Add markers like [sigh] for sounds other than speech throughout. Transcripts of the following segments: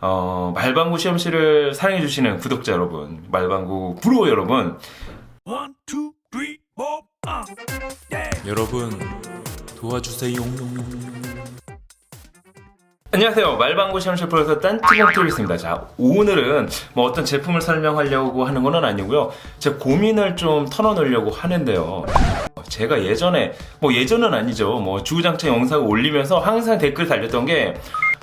어, 말방구 시험실을 사랑해주시는 구독자 여러분, 말방구 브로 여러분, One, two, three, four, uh. 여러분 도와주세요. 안녕하세요. 말방구 시험실 프로에서 딴티공 뚫겠습니다. 자, 오늘은 뭐 어떤 제품을 설명하려고 하는 건 아니고요. 제 고민을 좀 털어놓으려고 하는데요. 제가 예전에, 뭐 예전은 아니죠. 뭐 주구장창 영상을 올리면서 항상 댓글 달렸던 게,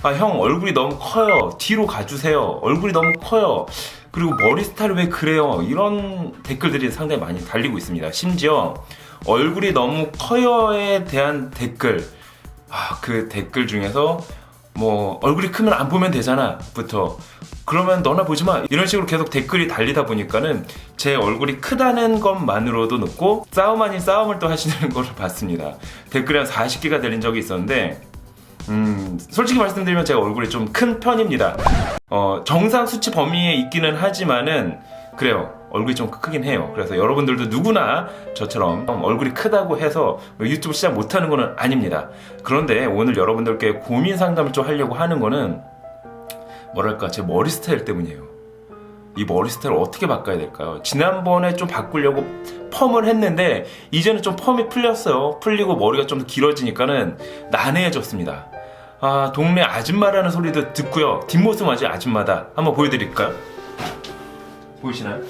아, 형, 얼굴이 너무 커요. 뒤로 가주세요. 얼굴이 너무 커요. 그리고 머리 스타일 왜 그래요? 이런 댓글들이 상당히 많이 달리고 있습니다. 심지어, 얼굴이 너무 커요에 대한 댓글, 아, 그 댓글 중에서 뭐 얼굴이 크면 안 보면 되잖아 부터 그러면 너나 보지 마 이런 식으로 계속 댓글이 달리다 보니까는 제 얼굴이 크다는 것만으로도 늦고 싸움 아닌 싸움을 또 하시는 [laughs] 걸 봤습니다 댓글이 한 40개가 달린 적이 있었는데 음 솔직히 말씀드리면 제가 얼굴이 좀 큰 편입니다. 어 정상 수치 범위에 있기는 하지만은 그래요. 얼굴이 좀 크긴 해요. 그래서 여러분들도 누구나 저처럼 얼굴이 크다고 해서 뭐 유튜브 시작 못하는 거는 아닙니다. 그런데 오늘 여러분들께 고민 상담을 좀 하려고 하는 거는 뭐랄까 제 머리 스타일 때문이에요. 이 머리 스타일을 어떻게 바꿔야 될까요? 지난번에 좀 바꾸려고 펌을 했는데 이제는 좀 펌이 풀렸어요. 풀리고 머리가 좀더 길어지니까는 난해해졌습니다 아 동네 아줌마라는 소리도 듣고요 뒷모습 완전 아줌마다 한번 보여드릴까요? 보이시나요?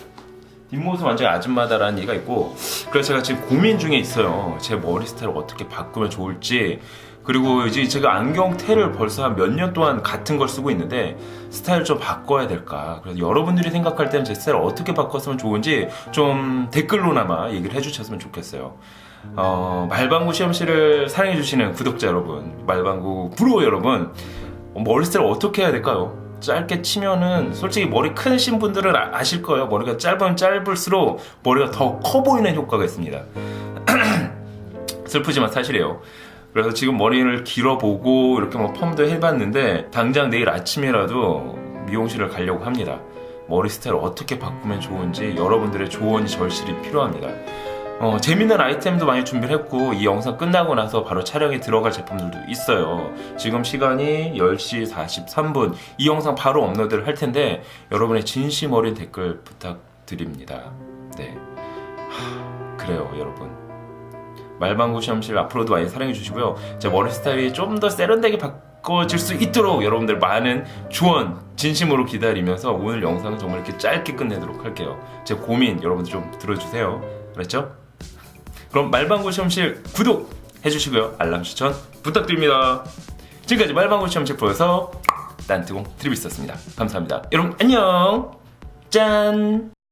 뒷모습 완전 아줌마다라는 얘기가 있고 그래서 제가 지금 고민 중에 있어요 제 머리 스타일을 어떻게 바꾸면 좋을지 그리고 이제 제가 안경테를 벌써 한 몇 년 동안 같은 걸 쓰고 있는데 스타일 좀 바꿔야 될까 그래서 여러분들이 생각할 때는 제 스타일을 어떻게 바꿨으면 좋은지 좀 댓글로나마 얘기를 해주셨으면 좋겠어요 어, 말방구 시험실을 사랑해주시는 구독자 여러분 말방구 브로 여러분 어, 머리 스타일 어떻게 해야 될까요? 짧게 치면은 솔직히 머리 크신 분들은 아- 아실 거예요. 머리가 짧으면 짧을수록 머리가 더 커 보이는 효과가 있습니다. [clears throat] 슬프지만 사실이에요. 그래서 지금 머리를 길어보고 이렇게 뭐 펌도 해봤는데 당장 내일 아침이라도 미용실을 가려고 합니다. 머리 스타일 어떻게 바꾸면 좋은지 여러분들의 조언이 절실히 필요합니다. 어, 재밌는 아이템도 많이 준비를 했고 이 영상 끝나고 나서 바로 촬영에 들어갈 제품들도 있어요. 지금 시간이 10시 43분 이 영상 바로 업로드를 할 텐데 여러분의 진심 어린 댓글 부탁드립니다. 네. 하, 그래요 여러분. 말방구 시험실 앞으로도 많이 사랑해 주시고요. 제 머리 스타일이 좀 더 세련되게 바꿔질 수 있도록 여러분들 많은 조언 진심으로 기다리면서 오늘 영상은 정말 이렇게 짧게 끝내도록 할게요. 제 고민 여러분들 좀 들어주세요. 그랬죠? 그럼 말방구 시험실 구독 해주시고요. 알람 추천 부탁드립니다. 지금까지 말방구 시험실 딴뜨공 드립 있었습니다. 감사합니다. 여러분 안녕. 짠.